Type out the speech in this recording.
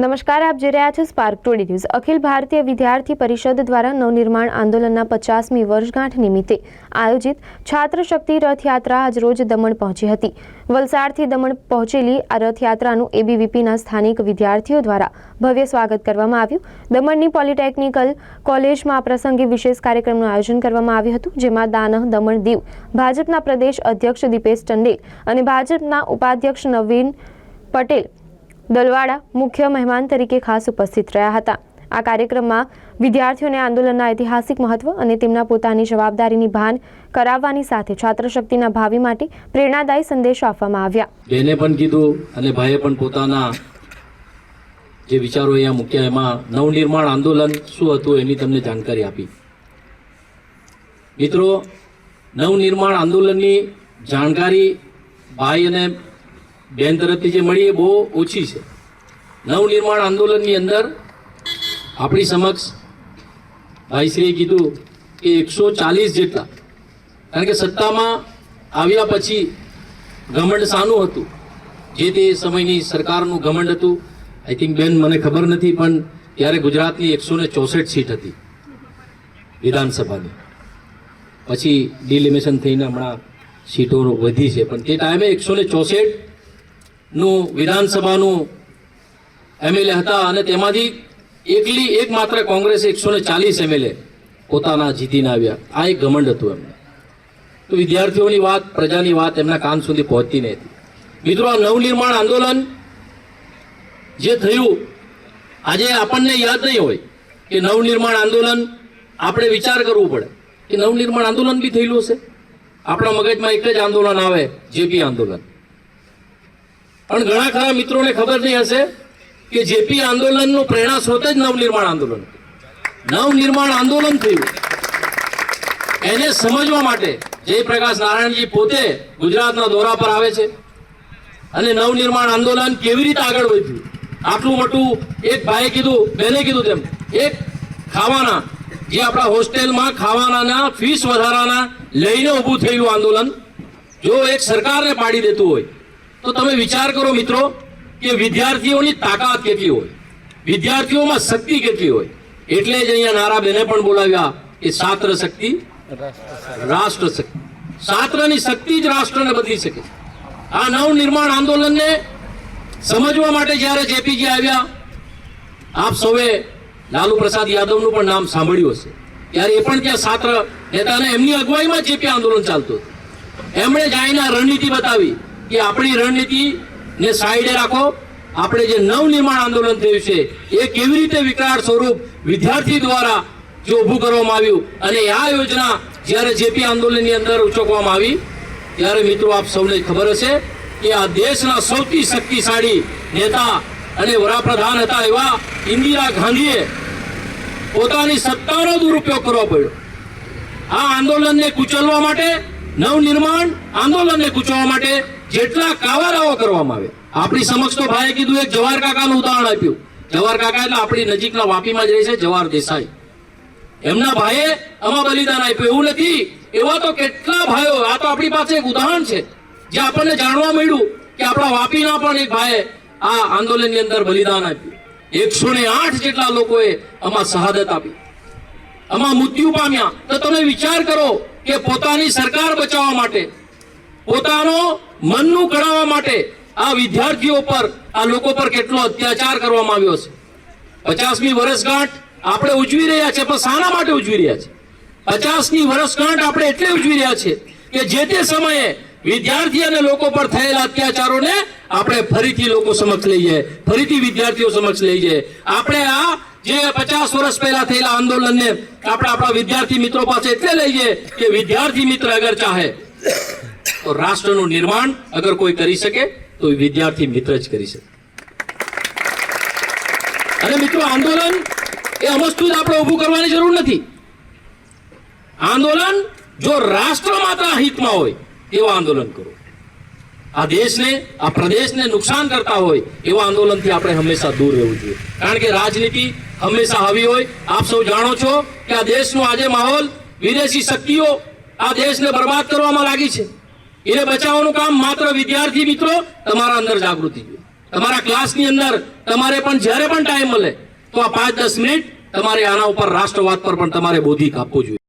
નમસ્કાર, આપ જોઈ રહ્યા છો spark today news. Akhil Bharatiya વિદ્યાર્થી પરિષદ દ્વારા નવનિર્માણ આંદોલનના પચાસમી વર્ષગાંઠ નિમિત્તે આયોજિત છાત્ર શક્તિ રથયાત્રા આજરોજ દમણ પહોંચી હતી. વલસાડથી દમણ પહોંચેલી આ રથયાત્રાનું એબીવીપીના સ્થાનિક વિદ્યાર્થીઓ દ્વારા ભવ્ય સ્વાગત કરવામાં આવ્યું. દમણની પોલિટેકનિકલ કોલેજમાં આ પ્રસંગે વિશેષ કાર્યક્રમનું આયોજન કરવામાં આવ્યું હતું, જેમાં દાનહ, દમણ દીવ, ભાજપના પ્રદેશ અધ્યક્ષ દીપેશ ટંડેલ અને ભાજપના ઉપાધ્યક્ષ નવીન પટેલ દલવાડા મુખ્ય મહેમાન તરીકે ખાસ ઉપસ્થિત રહ્યા હતા. આ કાર્યક્રમમાં વિદ્યાર્થીઓને આંદોલનના ઐતિહાસિક મહત્વ અને તેમના પોતાની જવાબદારીની ભાન કરાવવાની સાથે છાત્ર ભાવિ માટે પ્રેરણાદાયી સંદેશો આપવામાં આવ્યા. બેને પણ કીધું અને ભાઈએ પણ પોતાના જે વિચારો અહીંયા મૂક્યા. એમાં નવનિર્માણ આંદોલન શું હતું એની તમને જાણકારી આપી. મિત્રો, નવનિર્માણ આંદોલનની જાણકારી ભાઈ અને બેન તરફથી જે મળી એ બહુ ઓછી છે. નવનિર્માણ આંદોલનની અંદર આપણી સમક્ષ ભાઈશ્રીએ કીધું કે એકસો ચાલીસ જેટલા, કારણ કે સત્તામાં આવ્યા પછી ઘમંડ શાનું હતું. જે તે સમયની સરકારનું ઘમંડ હતું. આઈ થિંક બેન, મને ખબર નથી, પણ ત્યારે ગુજરાતની એકસો ને ચોસઠ સીટ હતી વિધાનસભાની. પછી ડિલિમિશન થઈને હમણાં સીટો વધી છે. પણ તે ટાઈમે એકસો ને ચોસઠ નું વિધાનસભાનું એમએલએ હતા અને તેમાંથી એકલી એકમાત્ર કોંગ્રેસ એકસો ને ચાલીસ એમએલએ પોતાના જીતીને આવ્યા. આ એક ઘમંડ હતું એમને. તો વિદ્યાર્થીઓની વાત, પ્રજાની વાત એમના કાન સુધી પહોંચતી નહીં હતી. મિત્રો, આ નવનિર્માણ આંદોલન જે થયું, આજે આપણને યાદ નહીં હોય કે નવનિર્માણ આંદોલન આપણે વિચાર કરવું પડે. કે નવનિર્માણ આંદોલન બી થયેલું હશે? આપણા મગજમાં એક જ આંદોલન આવે જેપી આંદોલન. પણ ઘણા ખરા મિત્રોને ખબર નહીં હશે કે જેપી આંદોલનનું પ્રેરણા સ્ત્રોત જ નવનિર્માણ આંદોલન. નવનિર્માણ આંદોલન થયું. એને સમજવા માટે જયપ્રકાશ નારાયણજી પોતે ગુજરાતના દોરા પર આવે છે અને નવનિર્માણ આંદોલન કેવી રીતે આગળ વધ્યું? આટલું મોટું એક ભાઈએ કીધું, બેને કીધું તેમ, એક ખાવાના, જે આપણા હોસ્ટેલમાં ખાવાના ફીસ વધારાના લઈને ઊભું થયેલું આંદોલન, જો એક સરકારને પાડી દેતું હોય તો તમે વિચાર કરો મિત્રો કે વિદ્યાર્થીઓની તાકાત કેટલી હોય? વિદ્યાર્થીઓમાં શક્તિ કેટલી હોય? એટલે જ અહીંયા નારા બેને પણ બોલાવ્યા કે સાત્ર શક્તિ રાષ્ટ્ર શક્તિ. સાત્રની શક્તિ જ રાષ્ટ્રને બદલી શકે. આ નવનિર્માણ આંદોલનને સમજવા માટે જ્યારે જેપીજી આવ્યા, આપ સૌએ લાલુ પ્રસાદ યાદવનું પણ નામ સાંભળ્યું હશે. ત્યારે એ પણ ત્યાં છાત્ર નેતા અને એમની અગવાઈમાં જેપી આંદોલન ચાલતું હતું. એમણે જાયના રણનીતિ બતાવી. કે આપણી રણનીતિ ને સાઈડે રાખો. આપણે જે નવનિર્માણ આંદોલન થયું છે, એ કેવી રીતે વિકરાળ સ્વરૂપ વિદ્યાર્થી દ્વારા જે ઊભું કરવામાં આવ્યું અને આ યોજના જ્યારે જેપી આંદોલનની અંદર ઉચકવામાં આવી, ત્યારે મિત્રો આપ સૌને ખબર હશે કે આ દેશના સૌથી શક્તિશાળી નેતા અને વડાપ્રધાન હતા એવા ઇન્દિરા ગાંધીએ પોતાની સત્તાનો દુરુપયોગ કરવો પડ્યો. આ આંદોલનને કુચલવા માટે નવનિર્માણ આંદોલનને ગૂંચવવા માટે જેટલા કાવારાઓ કરવામાં આવે. આપણી સમક્ષ તો ભાઈએ કીધું એક જવાહર કાકાનું ઉદાહરણ આપ્યું. જવાહર કાકા એટલે આપણી નજીકના વાપીમાં જ રહે છે જવાહર દેસાઈ. એમના ભાઈએ આમાં બલિદાન આપ્યું. એવું નથી. એવા તો કેટલા ભાઈઓ, આ તો આપણી પાસે એક ઉદાહરણ છે. જે આપણને જાણવા મળ્યું કે આપણા વાપીના પણ એક ભાઈએ આ આંદોલનની અંદર બલિદાન આપ્યું. એકસો ને આઠ જેટલા લોકોએ આમાં શહાદત આપી. આમાં મૃત્યુ પામ્યા. તો તમે વિચાર કરો કે પોતાની સરકાર બચાવવા માટે, પોતાનો મનનું કઢાવવા માટે આ વિદ્યાર્થીઓ પર, આ લોકો પર કેટલો અત્યાચાર કરવામાં આવ્યો છે. પચાસમી વર્ષગાંઠ આપણે ઉજવી રહ્યા છે, પણ શાના માટે ઉજવી રહ્યા છે? પચાસની વર્ષગાંઠ આપણે એટલે ઉજવી રહ્યા છે કે જે તે સમયે વિદ્યાર્થી અને લોકો પર થયેલા અત્યાચારોને આપણે ફરીથી લોકો સમક્ષ લઈ જાય ફરીથી વિદ્યાર્થીઓ સમક્ષ લઈ જાય આપણે આ જે પચાસ વર્ષ પહેલા થયેલા આંદોલનને આપણે આપણા વિદ્યાર્થી મિત્રો પાસે એટલે લઈએ કે વિદ્યાર્થી મિત્ર અગર ચાહે, તો રાષ્ટ્રનું નિર્માણ અગર કોઈ કરી શકે, તો વિદ્યાર્થી મિત્ર જ કરી શકે. અને મિત્રો, આંદોલન એ અમસ્તુ જ આપણે ઊભું કરવાની જરૂર નથી. આંદોલન જો રાષ્ટ્ર માત્ર હિતમાં હોય તેવા આંદોલન કરો. આ દેશને, આ પ્રદેશને નુકસાન કરતા હોય, એવા આંદોલનથી આપણે હંમેશા દૂર રહેવું જોઈએ. કારણ કે રાજનીતિ હંમેશા આવી હોય. આપ સૌ જાણો છો કે આ દેશનો આજે માહોલ વિદેશી શક્તિઓ આ દેશને બરબાદ કરવામાં લાગી છે. એને બચાવવાનું કામ માત્ર વિદ્યાર્થી મિત્રો તમારા અંદર જાગૃતિ તમારા ક્લાસની અંદર તમારે પણ જ્યારે પણ ટાઈમ મળે, તો આ પાંચ દસ મિનિટ તમારે આના ઉપર રાષ્ટ્રવાદ પર પણ તમારે બોધિક આપવું જોઈએ.